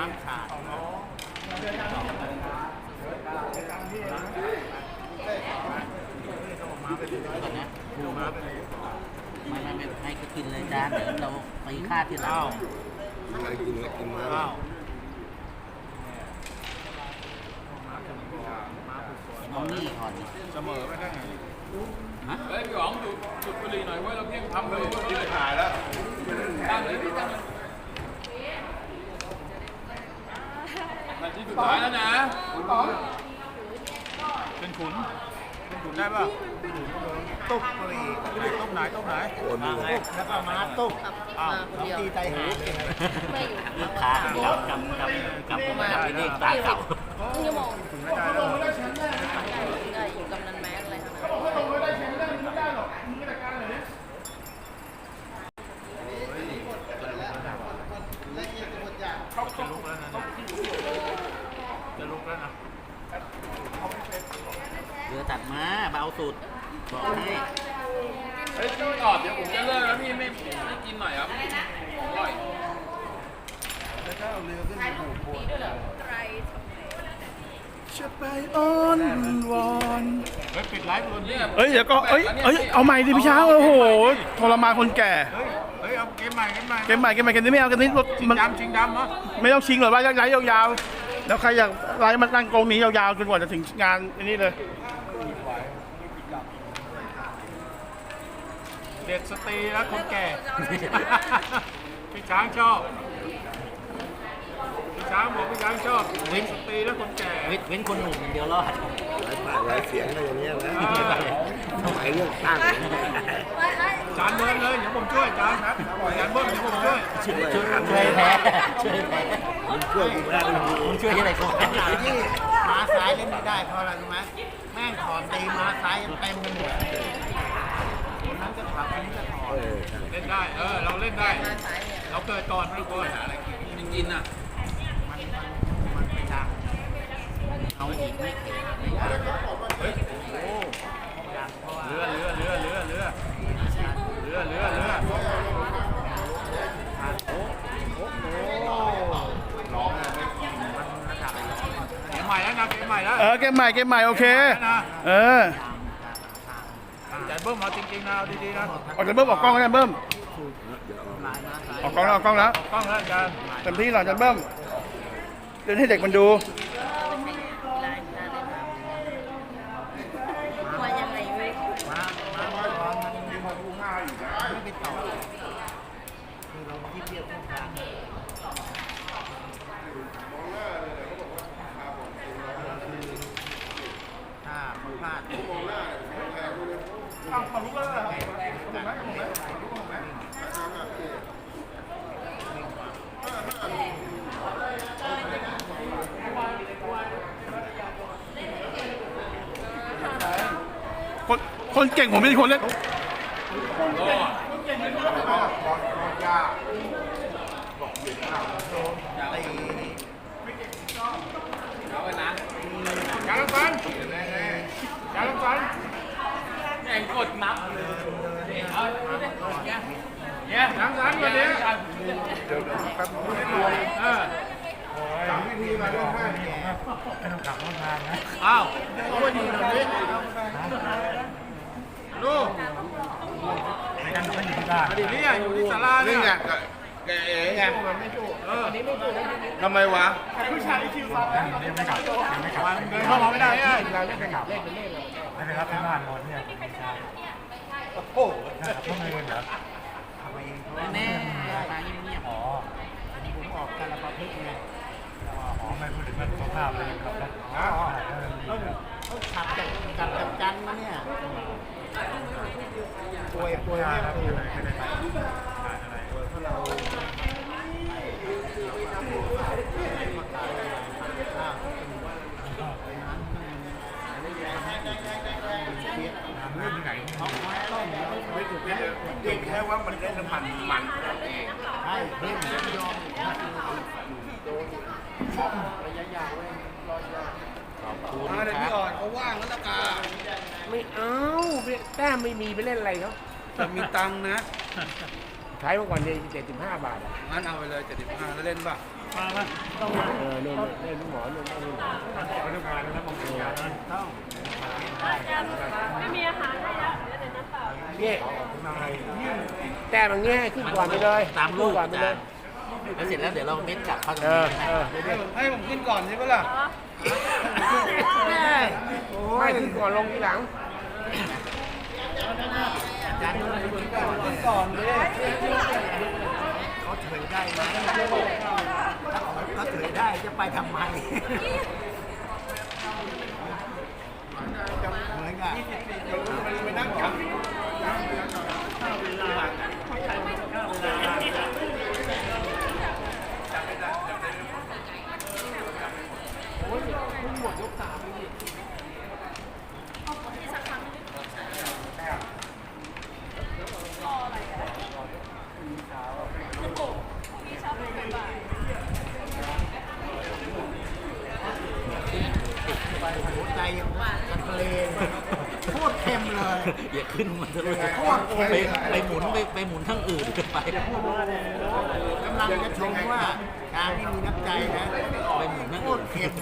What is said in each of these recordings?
ห้ามขาดมาไปเลยก่อนนะดูมาไปเลยไม่ไม่ไม่ให้เขากินเลยจ้าเดี๋ยวเราตีค่าทีหลัอ้างวใครกินก็กินมาอ้าวมาถึงก่อนมาถึงก่อนเอานี่ก่อนเสมอไปได้ไงฮะเฮ้ยพี่หวังหยุดหยุดบุหรี่หน่อยเว้ยเราเพียงทำเลยเว้ยที่ถ่ายแล้วตั้งเลยพี่ตั้งเลย ตายแล้วนะเป็นขุนเป็นขุนได้ป่ะตุ๊บเลยตุ๊กไหนตุ๊กไหนโอแล้วก็มาตุ๊บอ้าวตีไตหาลูกค้าจำจำจำผมมาที่นี่ตาเก่าไม่ได้แล้ว ตัดมาเบาสุด บอกให้เฮ้ยพี่ตอบเดี๋ยวผมจะเลิกแล้วพี่ไม่ไม่กินหน่อยครับอร่อยแล้วถ้าเอาเรือขึ้นไปผูกโบสถ์จะไปอ้อนวอนเฮ้ยปิดไลฟ์คนนี้เอ้ยเดี๋ยวก็เอ้ยเอ้ยเอาใหม่ดิพี่ช้างโอ้โหทรมานคนแก่เฮ้ยเฮ้ยเอาเกมใหม่เกมใหม่เกมใหม่เกมใหม่เกมนี้ไม่เอาเกมนี้รถชิงมันดำชิงดำเนาะไม่ต้องชิงหรอกไล่ไล่ยาวๆแล้วใครอยากไล่มันตั้งกรงนี้ยาวๆจนกว่าจะถึงงานอันนี้เลย ด็กสตรีและคนแก่ พี่ช้างชอบ พี่ช้างบอกพี่ช้างชอบเด็กสตรีและคนแก่ เว้นเว้นคนหนุ่มอย่างเดียวรอด หลายปากหลายเสียงก็อย่างเงี้ยนะสมัยเรื่องตั้งจานเดินเลยเดี๋ยวผมช่วยจานครับจานเบิ้มเดี๋ยวผมช่วยช่วยช่วยช่วยแพ้ช่วยแพ้มันช่วยกูไม่ได้เลยมึงช่วยยังไงกูที่ม้าซ้ายเล่นไม่ได้เพราะอะไรรู้ไหมแม่งถอนตีม้าซ้ายยังเต็มไปหมด คนนั้นก็ถอดคนนี้ก็ถอดเออใช่เล่นได้ เออ เราเล่นได้ เราเกิดก่อนเราเกิดอะไรกินไม่กินอะ มันมันมันไปดังเอาอีกไม่เข็ดเฮ้ยโอ้เรือเรือเรือเรือเรือเรือเรือเรือโอ้โอ้โอ้ร้องเลยมันระดับเกมใหม่แล้วนะเกมใหม่แล้วเออเกมใหม่เกมใหม่โอเค เออ เบิ้มเอาจริงๆนะเอาดีๆนะออกจากเบิ้มออกกล้องแล้วเบิ้มออกกล้องแล้วออกกล้องแล้วกล้องแล้วอาจารย์เต็มที่หน่อยจันเบิ้มเล่นให้เด็กมันดูว่ายังไงไม่รู้มามามาตอนมันมีมาดูง่ายอยู่ไม่ไปต่อคือเราที่เรียกพวกกลางถ้าเขาพลาด คนคนเก่งผมเป็นคนเล่นอาไปนะการลังฟันการลังฟันแข่งกดนับเอาเนี่ยเนี่ยทางสันวันนี้เออสามวิธีมาเล่นให้ไม่ต้องกลับมาทางนะ อ้าวโอ้ยดีแบบนี้ลูก ดูอดีตเนี่ยอยู่ที่ศาลาเนี่นี่ไงยแกเอ๋ไงเออทำไมวะแต่ผู้ชายที่คิวซับนะเรียกไม่กลับเรียกไม่กลับเดินเข้ามาไม่ได้เนี่ยเราเรียกไม่กลับเรียกเป็นเลขเลยไม่เป็นรับที่บ้านคนเนี่ยไม่ใช่โอ้โหทำไมเงินเหรอทำไมเองแม่มายเงียบอ๋อผมออกการละประพฤติไงอ๋อไม่พูดถึงเรื่องสุขภาพเลยครับนะอ๋อ ต้องขับจากกลับจากจันทร์มาเนี่ย ป่วยป่วยไม่ถูกเพียงแค่ว่ามันได้น้ำมันมันเองใช่เพิ่มยอมระยะยาว เลยพี่อ่อนเขาว่างแล้วละกาไม่เอาแต้มไม่มีไปเล่นอะไรเขาแต่มีตังค์นะใช้เมื่อก่อนเนี่ยเจ็ดสิบห้าบาทอะงั้นเอาไปเลย75แล้วเล่นป่ะมามาต้องมาเออเนี่ยเนี่ยลูกหมอเนี่ยเนี่ยเอาทุกงานแล้วบางทีงานนั้นต้องไม่มีอาหารให้แล้วเหลือแต่น้ำเปล่าเนี่ยแต้มอย่างเงี้ยให้ขึ้นก่อนไปเลยตามลูกขึ้นก่อนอาไปเลยจารย์แล้วเสร็จแล้วเดี๋ยวเราเม้นกลับเข้าตรงเอนี้อเออเดี๋ยวให้ผมขึ้นก่อนใช่ปะล่ะ ไม่ขึ้นก่อนลงทีหลังก่อนเลยเขาเฉยได้ไหมถ้าเขาเฉยได้จะไปทำไมเหมือนกันไปนั่งจับ หัวใจยังกันทะเลโคตรเค็มเลย อย่าขึ้นมันเลยโคตร ไปไปหมุนไปไปหมุนทั้งอื่นไปกำลังจะชมว่าช้างนี่มีน้ำใจนะไปหมุนทั้งอื่นเค็ม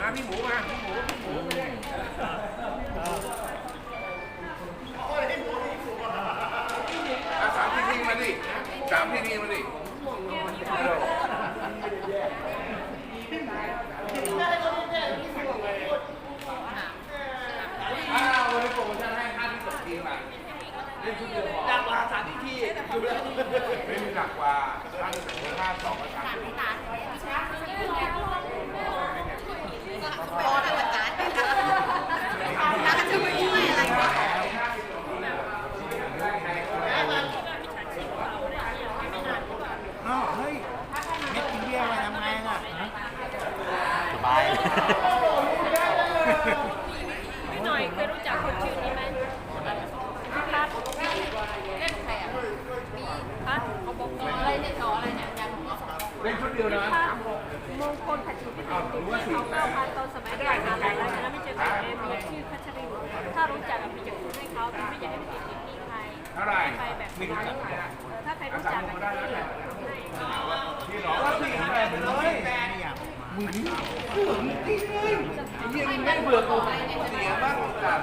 มาพี่หมูมาพี่หมูพี่หมูเอาสามที่นี่มาดิสามที่นี่มาดิ อ้าววันนี้โปรโมชั่นให้ค่าที่ตกทีมอะเล่นชุดเดียวพอหนักกว่าสามที่ที่ไม่มีหนักกว่าค่าที่ตกห้าสองกับสามที่ อ้าวเฮ้ยเม็ดกินเบี้ยร์มาทำไงอะสบาย พี่หน่อยเคยรู้จักคนชื่อนี้ไหมพี่พัดเล่นใครอะมีพัดเขาบอกกอะไรเนี่ยต่ออะไรเนี่ยอย่างของสอง เล่นชุดเดียวนะ พัดมงคลผัดชูพิเศษติดที่เขาเก้าพันตอนสมัยเรียนมหาลัยแล้วนะไม่เจอใครเลยมีชื่อพัชรินถ้ารู้จักกับมีจะคืนให้เขาพี่ไม่อยากให้ไปติดหนี้ใคร เท่าไหร่ ใครแบบ ไม่รู้จักถ้าใครรู้จักกันก็ให้พี่หรอก็สี่แปดเลยไม่ไม่เบื่อกูเสียบ้างจ้ะ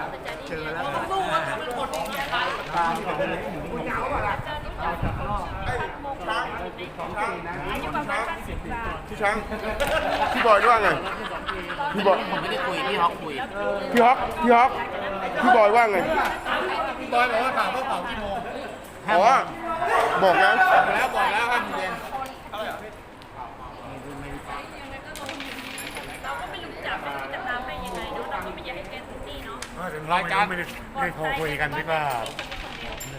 เจอแล้วสู้ว่าทำเป็นคนที่ใครตาที่เป็นเลยหมุนยาวอะโมงครึ่งอายุประมาณ80บาทพี่ช้างพี่บอยว่าไงพี่บอยผมไม่ได้คุยพี่ฮอกคุยพี่ฮอกพี่ฮอกพี่บอยว่าไงพี่บอยบอกว่าถามว่าเป่ากี่โมง อ๋อบอกนะแล้วบอกแล้วห้าโมงเย็นเราก็ไม่รู้จักไม่รู้จะตามให้ยังไงเนาะเราก็ไม่อยากให้แกถึงที่เนาะรายการไม่ได้ไม่โทรคุยกันที่ว่า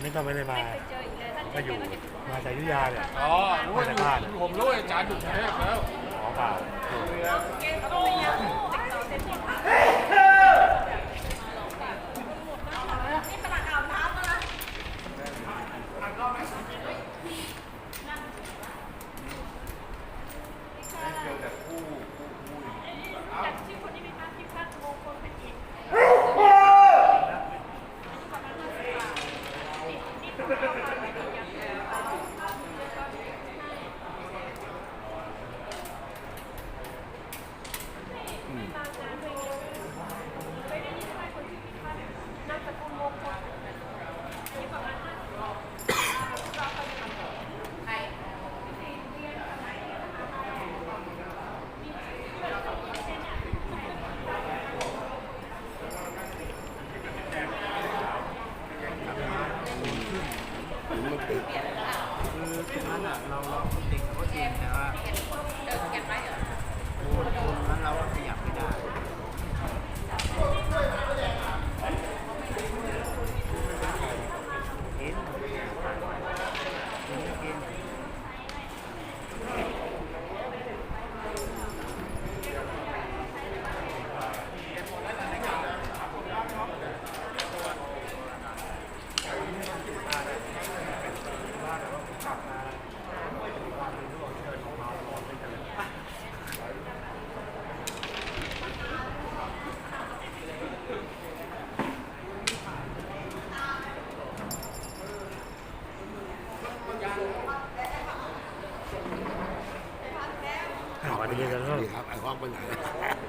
นี่ก็ไม่ได้มาไม่เคยเจออีกเลยถ้าก็เจออยู่ก็จะมาจากยุธยาเนี่ยอ๋อรู้ว่าอยู่ผมรู้อาจารย์อยู่กรุงเทพแล้วขอเปล่า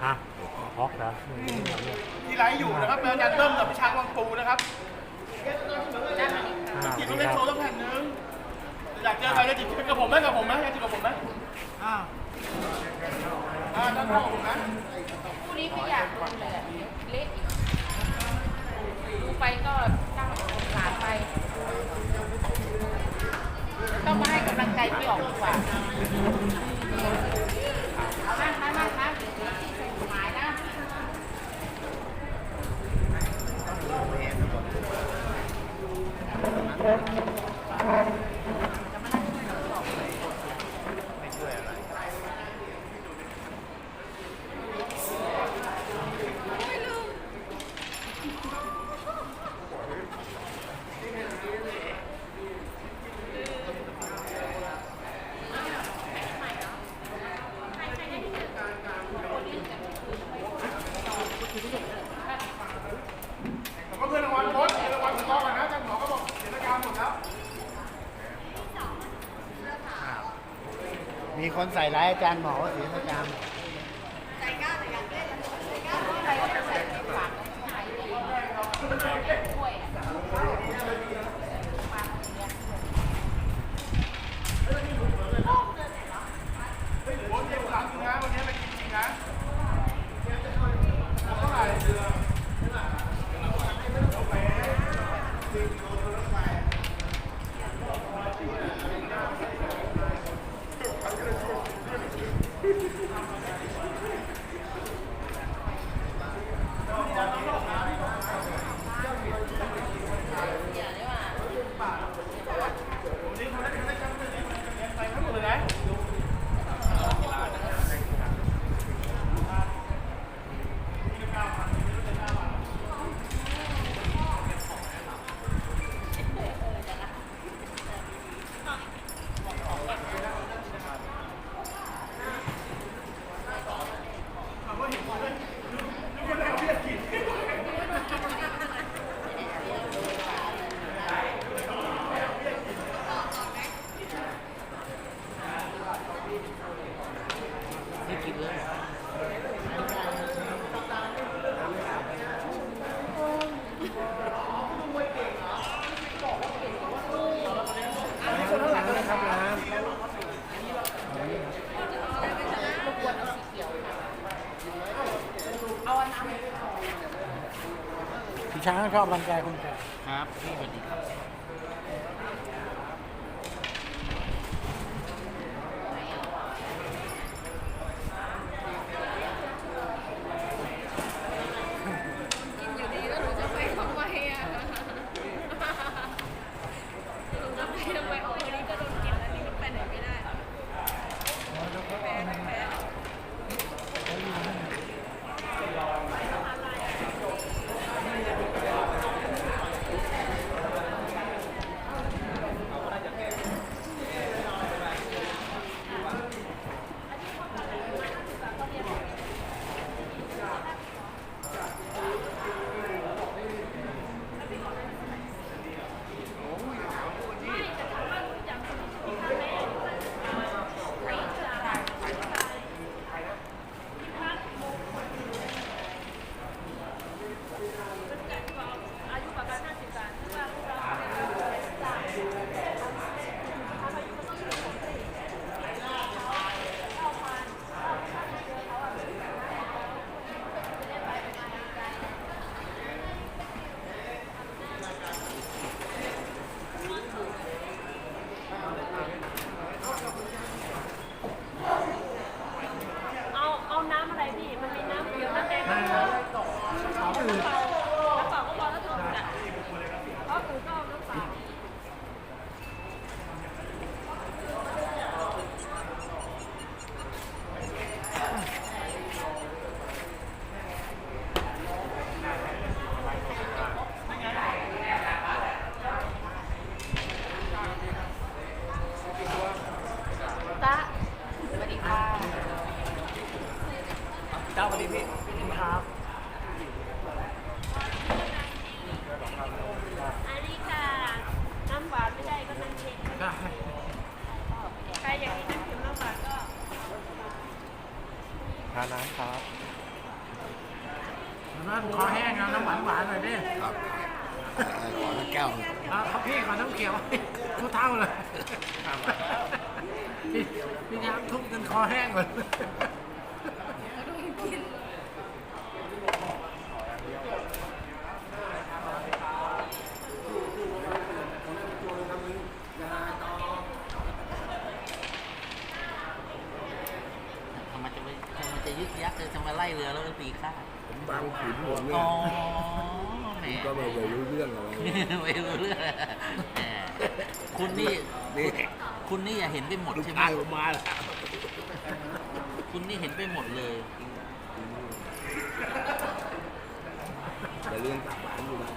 ฮะฮอกนะที่ไลฟ์อยู่นะครับเป็นอาจารย์เบิ้มกับพี่ช้างวังปูนะครับอ่าจิตดีต้องเล่นคโชรับว์ต้องแผ่นนึงอยากเจอใครจะจิตกับผมไหมกับผมไหมอยากจิตกับผมไหมอ้าวอ่าด้านนอกผมนะคู่นี้ไม่อยากดูเลยอะเดี๋ยวเละอีกดูไปก็นั่งสงสารไปต้องมาให้กำลังใจพี่ออกดีกว่านั่งนั่งนั่งนั่ง คนใส่ร้ายอาจารย์หมอว่าเสียสกรรม ใครก็จะใส่ในปากของใครช่วยอะ โค้ชเจ็บหลังจริงนะวันนี้ไปกินจริงนะเท่าไหร่ ไปทั้งหมดเลยนะ ไม่กินเลย พี่ ชอบรังแกคนแก่ ครับพี่ขอน้ำเขียวทุกเท่าเลยพี่พี่น้ำทุบจนคอแห้งเลยทำไมจะไปทำไมจะยึกยักเลยจะมาไล่เรือแล้วก็ตีข้าผมบางขุนผมอ๋เนี่อยแห มก็ไม่เคยรู้เรื่องอะไรไม่รู้เรื่องแหมคุณนี่ นี่คุณนี่อย่าเห็นไปหมดลูกใช่ไหม ชายผมมาแล้วคุณนี่เห็นไปหมดเลย แต่เรื่องตับหวานอยู่นะ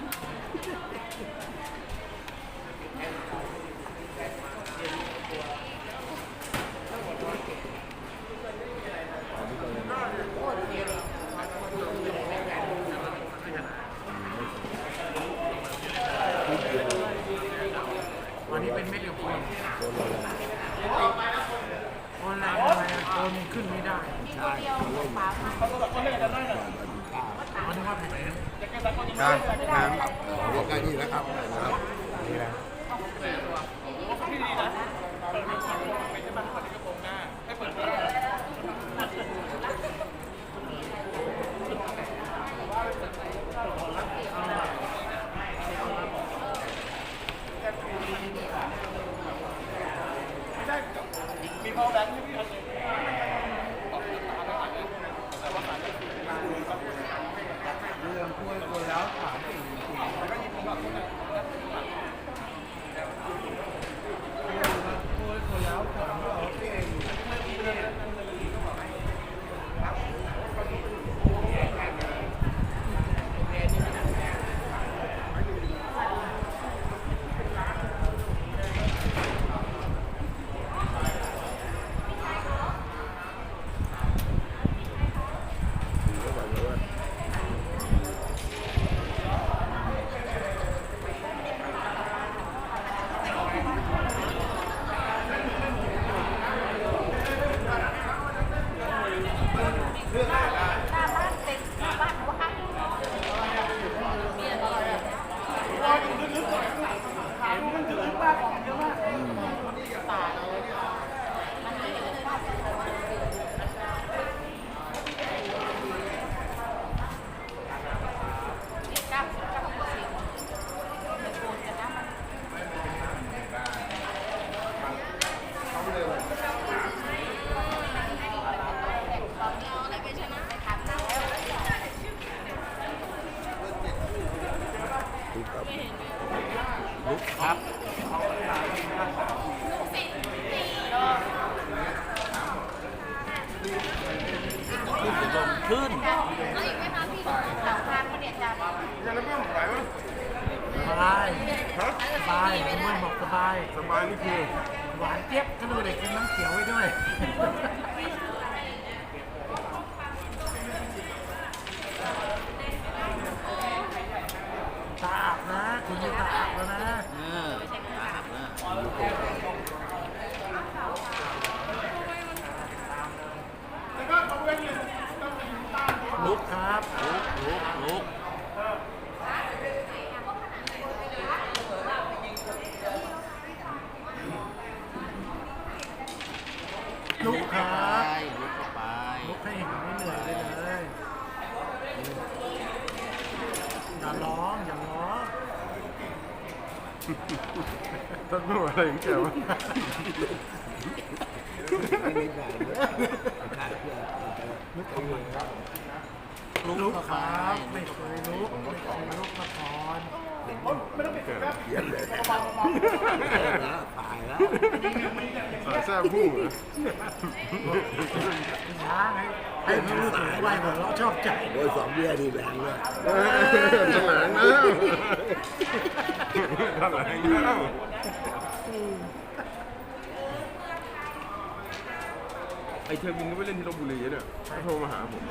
ครับลุกลุกลุกลุกครับไปลุกเข้าไปลุกให้เห็นไม่เหนื่อยเลยเลยอย่าร้องอย่าร้องต้องดูอะไรอย่างเงี้ยวะไม่ได้ด่าเลยด่าเพื่อน ลุกลุกครับไม่เคยลุกไม่เคยลุกมาก่อนเขียนเลยแล้วตายแล้วสายแซ่บผู้ช้าให้ให้มันรู้สึกว่าหัวเราชอบใจโดยสองเบี้ยดีแรงเลยเออแถลงแล้วแถลงแล้ว ไอเทวินก็ไปเล่นที่ลบบุรีเนี่ยเขาโทรมาหาผม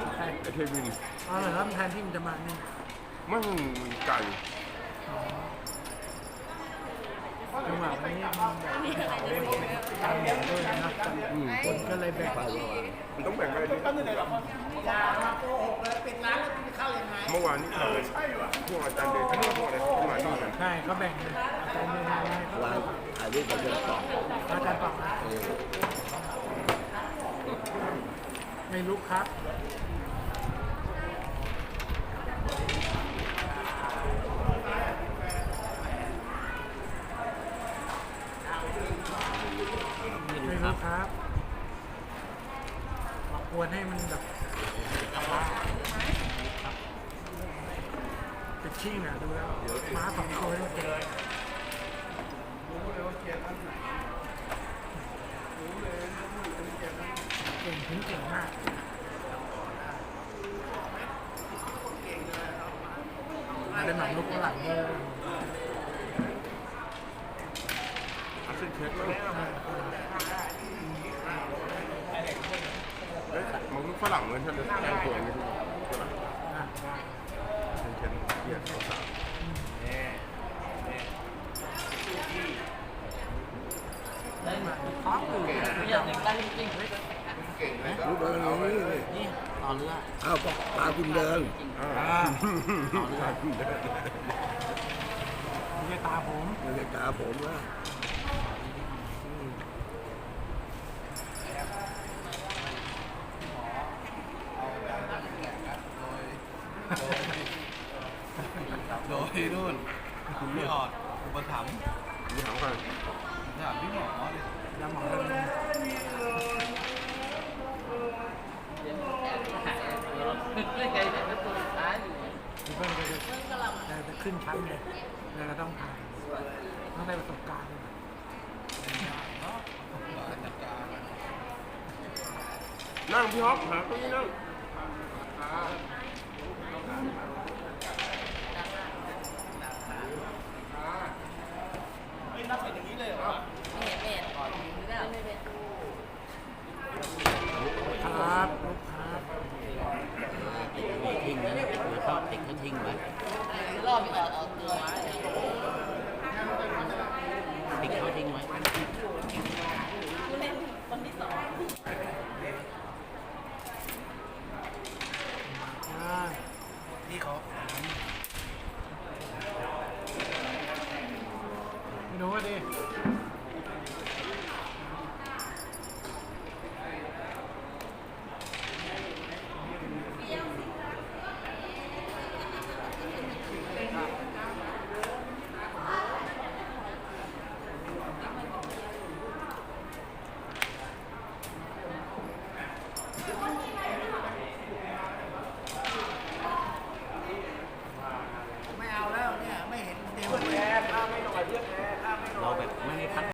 ไอเทวินเอาเลยครับแทนที่มันจะมานี่มันไก่จังหวะนี้มันแบบตามหมด้วยนะคนก็เลยแบ่งมันต้องแบ่งไปเลยอย่ามาโกหกเลยปิดร้านแล้วจะเข้ายังไงเมื่อวานนี้เราพวกอาจารย์เดชพวกอะไรเข้ามานี่กันใช่เขาแบ่งเลยอาจารย์เดินทางให้เขาวางถ่ายรูปกับเรื่องกล่องอาจารย์บอกนะ ไม่รู้ครับไม่ไม่รู้ครับมากวนให้มันแบบเป็นชิ่งอะดูแล้วม้าสองตัวแล้วเจอเก่ งถึงเก่งมากเป็นหนังลูกฝรั่งเลยอาเซนเช็คแล้วเฮ้ยมันฝรั่งเหมือนฉันเลยแกงตัวนี้ใช่ไหมอะเซนเช็คเกียร์สามได้มาท็อปอยู่ไม่อยากเด็กได้จริง รูปเดินนี้ๆนี่ต่อเรืออ้าวก็พาคุณเดินต่อเรือไม่ใช่ตาผมไม่ใช่ตาผมนะ ขึ้นชั้นเลยแล้วก็ต้องผ่านต้องได้ประสบการณ์นั่งพี่ฮอปหาเก้าอี้นั่ง